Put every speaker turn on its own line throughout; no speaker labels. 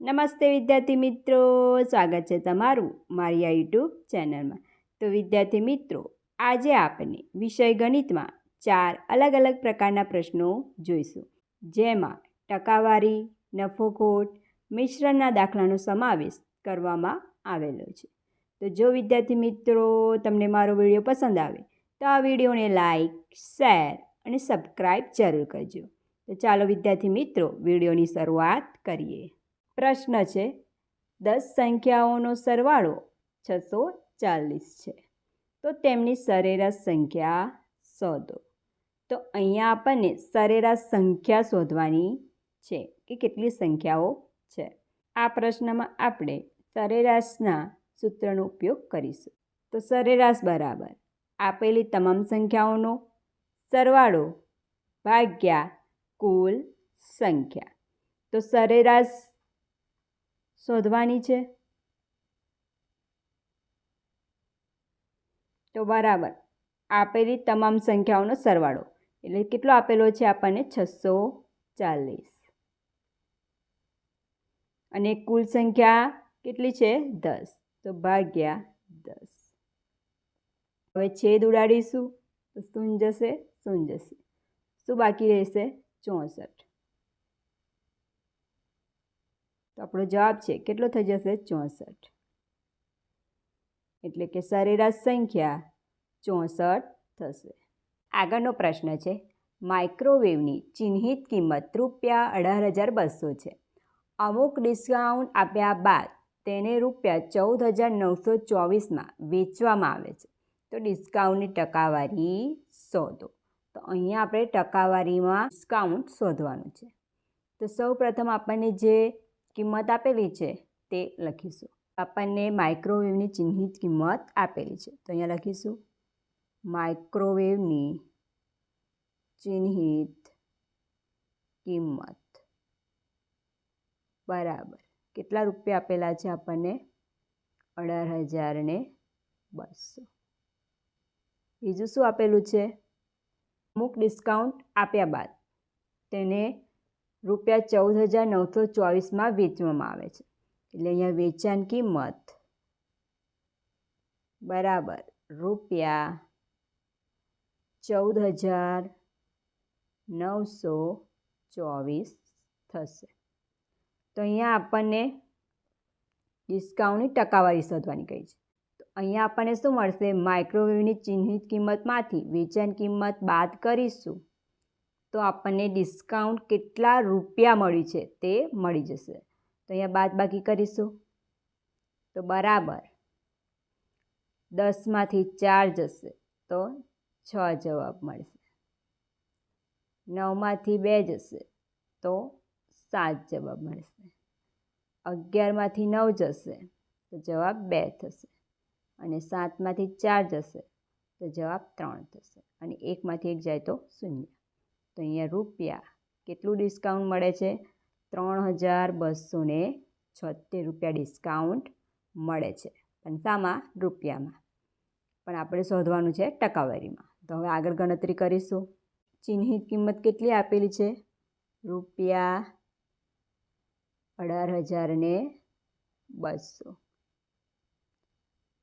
નમસ્તે વિદ્યાર્થી મિત્રો, સ્વાગત છે તમારું મારી આ યુટ્યુબ ચેનલમાં. તો વિદ્યાર્થી મિત્રો, આજે આપણે વિષય ગણિતમાં ચાર અલગ અલગ પ્રકારના પ્રશ્નો જોઈશું. જેમાં ટકાવારી, નફોખોટ, મિશ્રણના દાખલાનો સમાવેશ કરવામાં આવેલો છે. તો જો વિદ્યાર્થી મિત્રો, તમને મારો વીડિયો પસંદ આવે, તો આ વિડીયોને લાઇક શેર અને સબસ્ક્રાઈબ જરૂર કરજો. તો ચાલો વિદ્યાર્થી મિત્રો, વિડીયોની શરૂઆત કરીએ. પ્રશ્ન છે. દસ સંખ્યાઓનો સરવાળો છસો ચાલીસ છે. તો તેમની સરેરાશ સંખ્યા શોધો. તો અહીંયા આપણને સરેરાશ સંખ્યા શોધવાની છે કે કેટલી સંખ્યાઓ છે. આ પ્રશ્નમાં આપણે સરેરાશના સૂત્રનો ઉપયોગ કરીશું. તો સરેરાશ બરાબર આપેલી તમામ સંખ્યાઓનો સરવાળો ભાગ્યા કુલ સંખ્યા. તો સરેરાશ શોધવાની છે? તો બરાબર. આપેલી તમામ સંખ્યાઓનો સરવાળો. એટલે કેટલો આપેલો છે આપણને? છસો ચાલીસ. અને કુલ સંખ્યા કેટલી છે? દસ. તો ભાગ્યા દસ. હવે છેદ ઉડાડીશું. તો શૂન્ય જશે? શૂન્ય જશે શું બાકી રહેશે? ચોસઠ. તો આપણો જવાબ છે કેટલો થઈ જશે? ચોસઠ. એટલે કે સરેરાશ સંખ્યા ચોસઠ થશે. આગળનો પ્રશ્ન છે માઇક્રોવેવની ચિહ્નિત કિંમત રૂપિયા અઢાર હજાર બસો છે. અમુક ડિસ્કાઉન્ટ આપ્યા બાદ તેને રૂપિયા ચૌદ હજાર નવસો ચોવીસમાં વેચવામાં આવે છે. તો ડિસ્કાઉન્ટની ટકાવારી શોધો. તો અહીંયા આપણે ટકાવારીમાં ડિસ્કાઉન્ટ શોધવાનું છે. તો સૌ પ્રથમ આપણને જે કિંમત આપેલી છે તે લખીશું. આપણને માઇક્રોવેવની ચિહ્નિત કિંમત આપેલી છે. તો અહીંયા લખીશું. માઇક્રોવેવની ચિહ્નિત કિંમત. બરાબર. કેટલા રૂપિયા આપેલા છે આપણને? અઢાર હજાર ને બસો. બીજું શું આપેલું છે? અમુક ડિસ્કાઉન્ટ આપ્યા બાદ તેને રૂપિયા ચૌદ હજાર નવસો ચોવીસમાં વેચવામાં આવે છે. એટલે અહીંયા વેચાણ કિંમત. બરાબર. રૂપિયા ચૌદ હજાર નવસો ચોવીસ થશે. તો અહીંયા આપણને ડિસ્કાઉન્ટની ટકાવારી શોધવાની કહી છે. તો અહીંયા આપણને શું મળશે? માઇક્રોવેવની ચિહ્નિત કિંમતમાંથી વેચાણ કિંમત બાદ કરીશું. તો આપણને ડિસ્કાઉન્ટ કેટલા રૂપિયા મળ્યું છે તે મળી જશે. તો અહીંયા બાદ બાકી કરીશું. તો બરાબર. દસમાંથી ચાર જશે તો છ જવાબ મળશે. નવમાંથી બે જશે તો સાત જવાબ મળશે. અગિયારમાંથી નવ જશે તો જવાબ બે થશે. અને સાતમાંથી ચાર જશે તો જવાબ ત્રણ થશે. અને એકમાંથી એક જાય તો શૂન્ય. તો અહીંયા રૂપિયા કેટલું ડિસ્કાઉન્ટ મળે છે? ત્રણ હજાર બસો ને છોતેર રૂપિયા ડિસ્કાઉન્ટ મળે છે. પણ શામાં? રૂપિયામાં. પણ આપણે શોધવાનું છે ટકાવારીમાં. તો હવે આગળ ગણતરી કરીશું. ચિહ્નિત કિંમત કેટલી આપેલી છે? રૂપિયા અઢાર હજાર ને બસો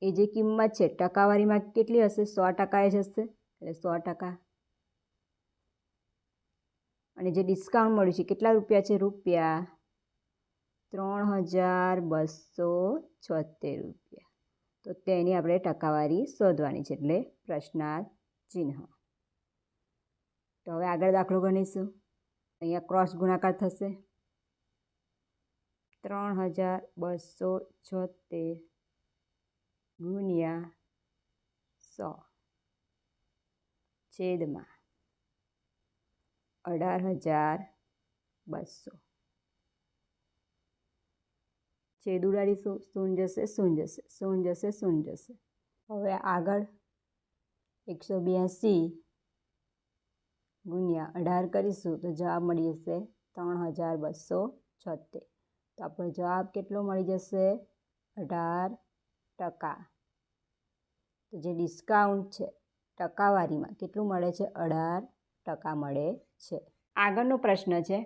એ જે કિંમત છે, ટકાવારીમાં કેટલી હશે? સો ટકા જ હશે. એટલે સો ટકા. અને જે ડિસ્કાઉન્ટ મળ્યું છે, કેટલા રૂપિયા છે રૂપિયા? ત્રણ હજાર બસો છોતેર રૂપિયા. તો તેની આપણે ટકાવારી શોધવાની છે એટલે પ્રશ્નાર્થ ચિહ્ન. તો હવે આગળ દાખલો ગણીશું. અહીંયા ક્રોસ ગુણાકાર થશે. ત્રણ હજાર બસો છોતેર ગુણ્યા સો. છેદમાં. અઢાર હજાર બસો. છેદ ઉડાડીશું શૂન જશે શૂન જશે શૂન જશે શૂન જશે. હવે આગળ એકસો બ્યાસી ગુણ્યા અઢાર કરીશું તો જવાબ મળી જશે ત્રણ હજાર બસો છોતેર. તો આપણો જવાબ કેટલો મળી જશે? અઢાર ટકા. તો જે ડિસ્કાઉન્ટ છે ટકાવારીમાં કેટલું મળે છે? અઢાર ટકા મળે છે. આગળનો પ્રશ્ન છે,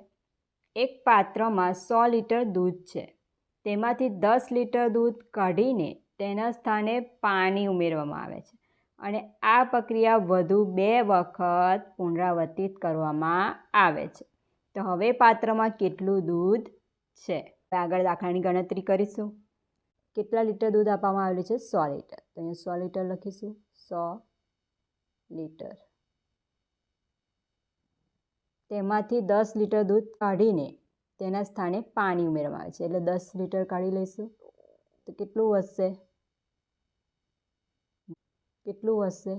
એક પાત્રમાં સો લીટર દૂધ છે. તેમાંથી દસ લીટર દૂધ કાઢીને તેના સ્થાને પાણી ઉમેરવામાં આવે છે અને આ પ્રક્રિયા વધુ બે વખત પુનરાવર્તિત કરવામાં આવે છે. તો હવે પાત્રમાં કેટલું દૂધ છે? આગળ દાખલાની ગણતરી કરીશું. કેટલા લીટર દૂધ આપવામાં આવેલું છે? સો લીટર. તો અહીંયા સો લીટર લખીશું. સો લીટર. તેમાંથી દસ લીટર દૂધ કાઢીને તેના સ્થાને પાણી ઉમેરવામાં આવે છે. એટલે દસ લીટર કાઢી લઈશું. તો કેટલું વધશે? કેટલું વધશે?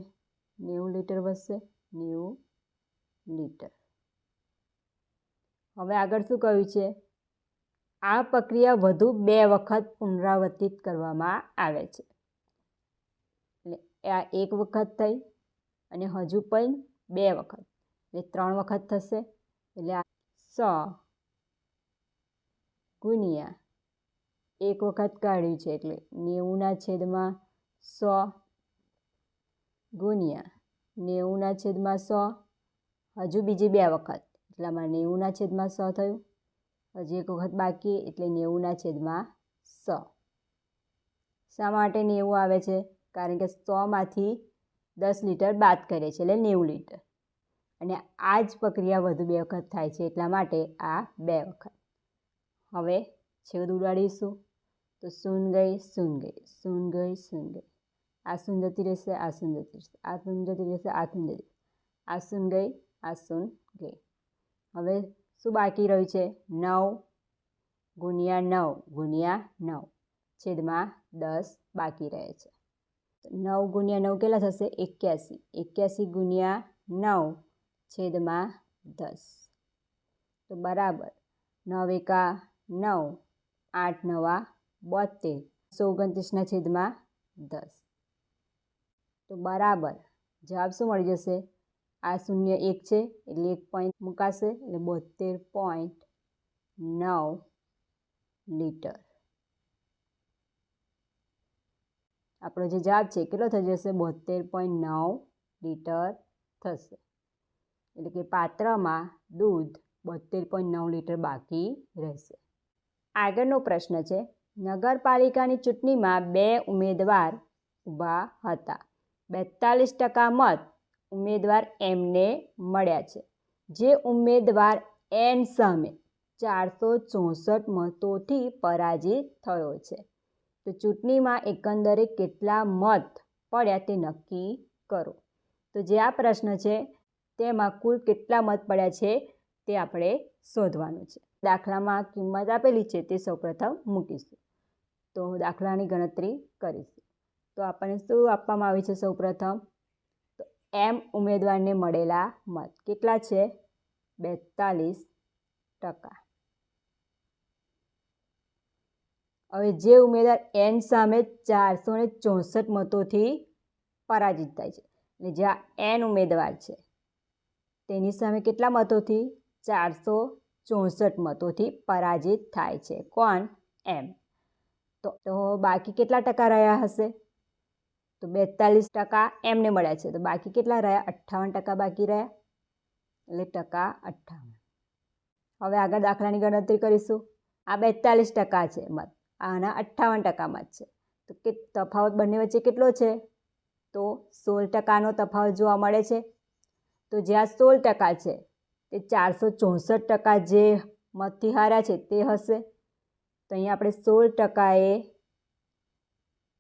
નેવું લીટર વધશે? નેવું લીટર. હવે આગળ શું કહ્યું છે? આ પ્રક્રિયા વધુ બે વખત પુનરાવર્તિત કરવામાં આવે છે. એટલે આ એક વખત થઈ અને હજુ પણ બે વખત. એટલે ત્રણ વખત થશે. એટલે આ સો ગુણ્યા એક વખત કાઢ્યું છે એટલે નેવુંના છેદમાં સો ગુણ્યા નેવુંના છેદમાં સો. હજુ બીજી બે વખત. એટલામાં નેવુંના છેદમાં સો થયું. હજી એક વખત બાકી એટલે નેવુંના છેદમાં સો. શા માટે નેવું આવે છે? કારણ કે સોમાંથી દસ લીટર બાદ કરે છે એટલે નેવું લીટર. અને આ જ પ્રક્રિયા વધુ બે વખત થાય છે એટલા માટે આ બે વખત. હવે છેદ ઉડાડીશું. તો સૂન ગઈ સૂન ગઈ સૂન ગઈ સૂન ગઈ. આ સૂન જતી રહેશે, આ સૂન જતી રહેશે. આ સૂન જતી રહેશે, આ સૂન જતી આ સૂન ગઈ, આ સૂન ગઈ. હવે શું બાકી રહ્યું છે? નવ ગુણ્યા નવ ગુણ્યા નવ. છેદમાં દસ બાકી રહે છે. નવ ગુણ્યા નવ કેટલા થશે? એક્યાસી. એક્યાસી ગુણ્યા નવ છેદમાં દસ. તો બરાબર. નવ એકા નવ, આઠ નવા બોતેર સો ઓગણત્રીસના છેદમાં દસ. તો બરાબર. જવાબ શું મળી જશે? આ શૂન્ય એક છે, એટલે એક પોઈન્ટ મુકાશે, એટલે બોતેર પોઈન્ટ નવ લીટર. આપણો જે જવાબ છે, કેટલો થઈ જશે? બોતેર પોઈન્ટ નવ લીટર થશે. એટલે કે પાત્રમાં દૂધ બોતેર પોઈન્ટ નવ લીટર બાકી રહેશે. આગળનો પ્રશ્ન છે, નગરપાલિકાની ચૂંટણીમાં બે ઉમેદવાર ઊભા હતા. બેતાલીસ ટકા મત ઉમેદવાર એમને મળ્યા છે. જે ઉમેદવાર એન સામે ચારસો ચોસઠ મતોથી પરાજિત થયો છે. તો ચૂંટણીમાં એકંદરે કેટલા મત પડ્યા તે નક્કી કરો. તો જે આ પ્રશ્ન છે તેમાં કુલ કેટલા મત પડ્યા છે તે આપણે શોધવાનું છે. દાખલામાં કિંમત આપેલી છે તે સૌપ્રથમ મૂકીશું. તો દાખલાની ગણતરી કરીશું. તો આપણને શું આપવામાં આવે છે સૌપ્રથમ? તો એમ ઉમેદવારને મળેલા મત કેટલા છે? બેતાલીસ ટકા. હવે જે ઉમેદવાર એન સામે ચારસો ને ચોસઠ મતોથી પરાજિત થાય છે. એટલે જ્યાં એન ઉમેદવાર છે તેની સામે કેટલા મતોથી? ચારસો ચોસઠ મતોથી પરાજિત થાય છે. કોણ? એમ. તો તો બાકી કેટલા ટકા રહ્યા હશે? તો બેતાલીસ ટકા એમને મળ્યા છે. તો બાકી કેટલા રહ્યા? અઠ્ઠાવન ટકા બાકી રહ્યા. એટલે ટકા અઠ્ઠાવન. હવે આગળ દાખલાની ગણતરી કરીશું. આ બેતાલીસ ટકા છે મત. આના અઠ્ઠાવન ટકા મત છે. તો કે, તફાવત બંને વચ્ચે કેટલો છે? તો સોળ ટકાનો તફાવત જોવા મળે છે. તો જ્યાં સોળ ટકા છે, તે ચારસો ચોસઠ ટકા જે મતથી હાર્યા છે તે હશે. તો અહીંયા આપણે સોળ ટકાએ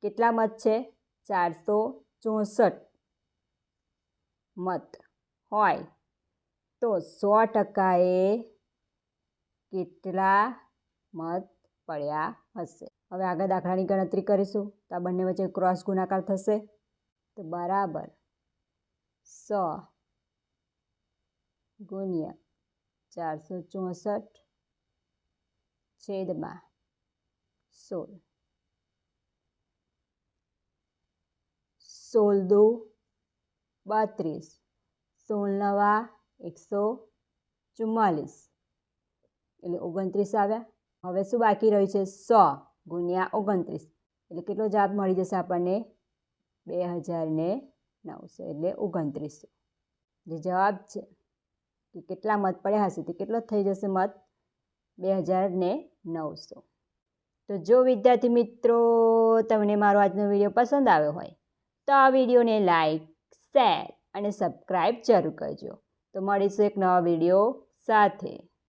કેટલા મત છે? ચારસો ચોસઠ મત હોય. તો સો ટકાએ કેટલા મત પડ્યા હશે? હવે આગળ દાખલાની ગણતરી કરીશું. તો આ બંને વચ્ચે ક્રોસ ગુણાકાર થશે. તો બરાબર સો ગુણ્યા ચારસો ચોસઠ છેદમાં સોળ. સોળ દો બત્રીસ. સોળ નવા એકસો ચુમ્માલીસ. એટલે ઓગણત્રીસ આવ્યા. હવે શું બાકી રહ્યું છે? સો ગુણ્યા ઓગણત્રીસ. એટલે કેટલો જવાબ મળી જશે આપણને? બે હજાર ને નવસો. એટલે ઓગણત્રીસો. જે જવાબ છે કે કેટલા મત પડ્યા હશે તે કેટલો થઈ જશે મત? બે હજાર ને નવસો. તો જો વિદ્યાર્થી મિત્રો, તમને મારો આજનો વીડિયો પસંદ આવ્યો હોય, તો આ વિડીયોને લાઈક, શેર અને સબસ્ક્રાઈબ જરૂર કરજો. તો મળીશું એક નવા વીડિયો સાથે.